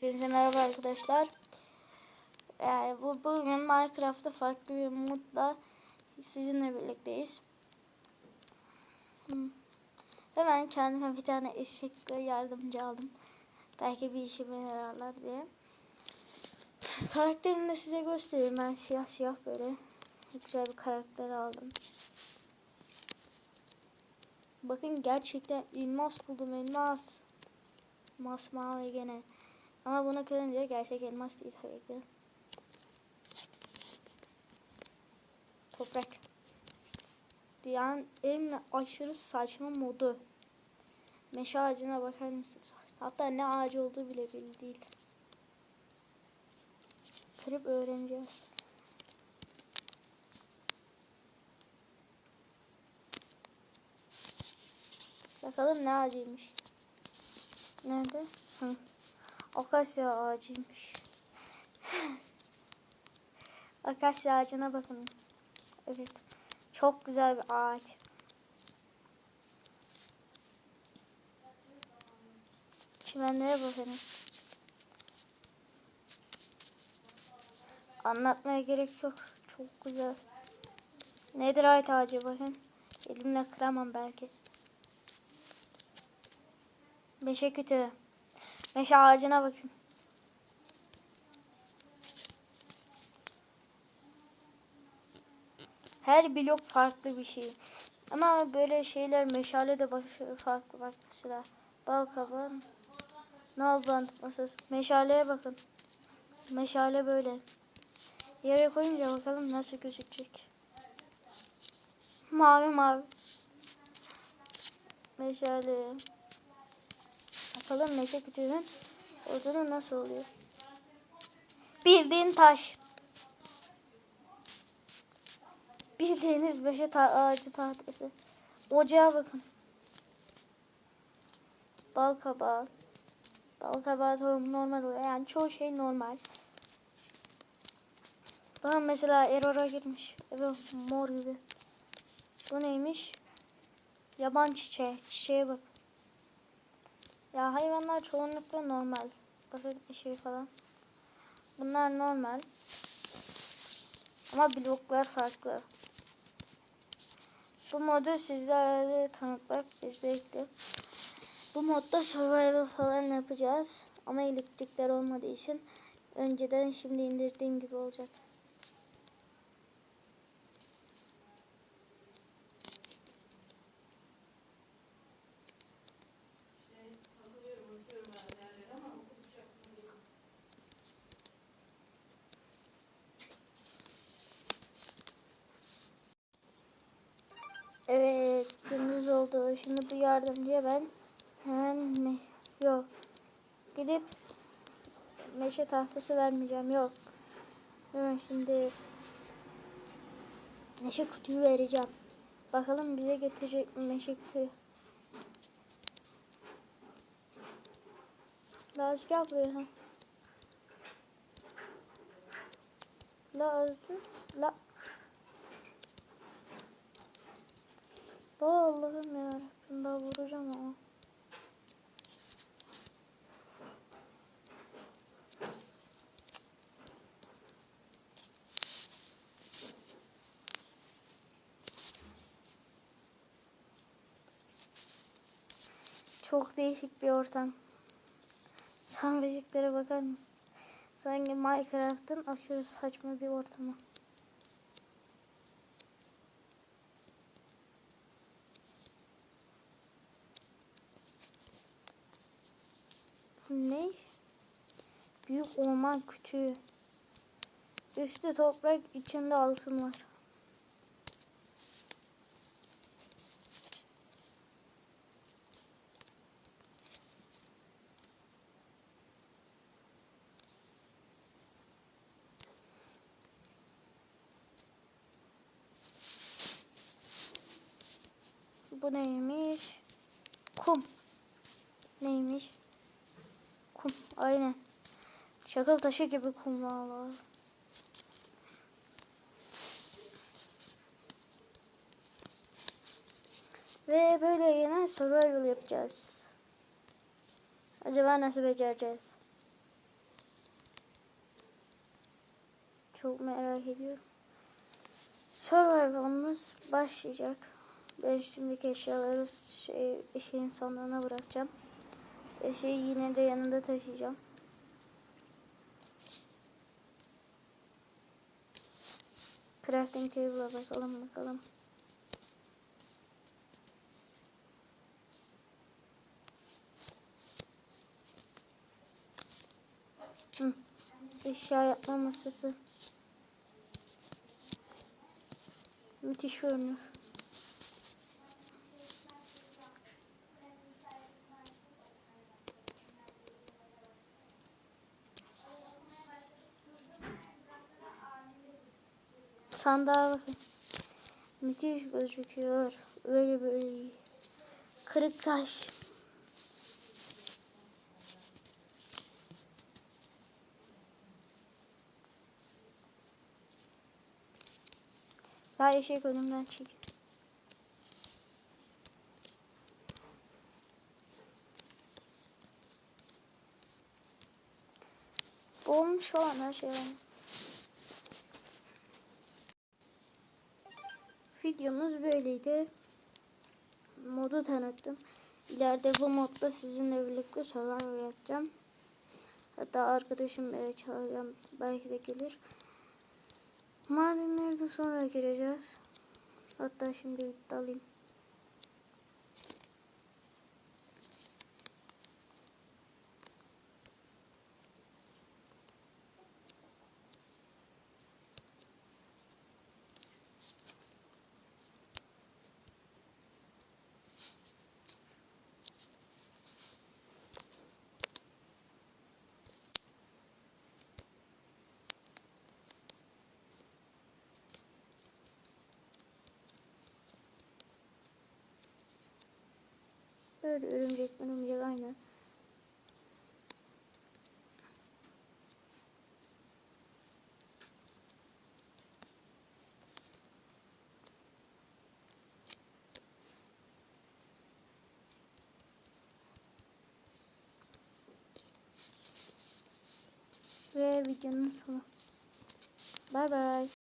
Hepinize merhaba arkadaşlar. Ee, bu bugün Minecraft'ta farklı bir modla sizinle birlikteyiz. Hmm. Hemen kendime bir tane eşekle yardımcı aldım. Belki bir işime yararlar diye. Karakterimi de size göstereyim. Ben siyah siyah böyle güzel bir karakter aldım. Bakın gerçekten elmas buldum elmas. Masmavi gene. Ama bunu görünce gerçek elmas değil tabii ki. Toprak. Dünyanın en aşırı saçma modu. Meşe ağacına bakar mısınız? Hatta ne ağacı olduğu bile belli değil. Kırıp öğreneceğiz. Bakalım ne ağacıymış. Nerede? Hı. Akasya ağacıymış. Akasya ağacına bakın. Evet. Çok güzel bir ağaç. Çimenlere bakın. Anlatmaya gerek yok. Çok güzel. Nedir ait ağacı bakın. Elimle kıramam belki. Meşe kütüğü. Meşe ağacına bakın. Her blok farklı bir şey. Ama böyle şeyler meşale de baş, farklı bak mesela. Bal kabağı. Nalband masası. Meşaleye bakın. Meşale böyle. Yere koyunca bakalım nasıl gözükecek. Mavi mavi. Meşale. Bakalım meşe kütüğünün odunu nasıl oluyor. Bildiğin taş. Bildiğiniz meşe ta ağacı tahtası. Ocağa bakın. Bal kabağı. Bal kabağı tohum normal oluyor. Yani çoğu şey normal. Bakın mesela error'a girmiş. Evet mor gibi. Bu neymiş? Yaban çiçeği. Çiçeğe bak. Ya hayvanlar çoğunlukla normal. Bakın şey falan. Bunlar normal. Ama bloklar farklı. Bu modu sizlere tanıtmak bir zevkli. Bu modda survival falan yapacağız. Ama elektrikler olmadığı için önceden şimdi indirdiğim gibi olacak. Evet, Şimdi bu yardımcıya ben hemen me yok. Gidip meşe tahtası vermeyeceğim. Yok. Hemen şimdi meşe kutuyu vereceğim. Bakalım bize getirecek mi meşe kutuyu. Laz gel buraya. Laz, la. Oh Allah'ım ya. Ben daha vuracağım ama. Çok değişik bir ortam. Sanbeciklere bakar mısın? Sanki Minecraft'ın aşırı saçma bir ortamı. Ne? Büyük orman kütüğü. Üstü toprak, içinde altın var. Bu neymiş? Kum. Neymiş? Kum aynen. Çakıl taşı gibi kum vallahi. Ve böyle yine survival yapacağız. Acaba nasıl becereceğiz? Çok merak ediyorum. Survival'ımız başlayacak. Ben şimdiki eşyaları şey, eşeğin sandığına bırakacağım. Eşeği yine de yanında taşıyacağım. Crafting table'a bakalım bakalım. Eşya yapma masası. Müthiş görünüyor. Sandığa bakın. Müthiş gözüküyor. Öyle böyle. Kırık taş. Daha eşek önümden çekil. Olmuş olan her şey. Videomuz böyleydi. Modu tanıttım. İleride bu modda sizinle birlikte survival yapacağım. Hatta arkadaşım e, çağıracağım. Belki de gelir. Madenlere de sonra gireceğiz. Hatta şimdi dalayım. Böyle örümcek örümcek aynı. Ve videonun sonu. Bye bye.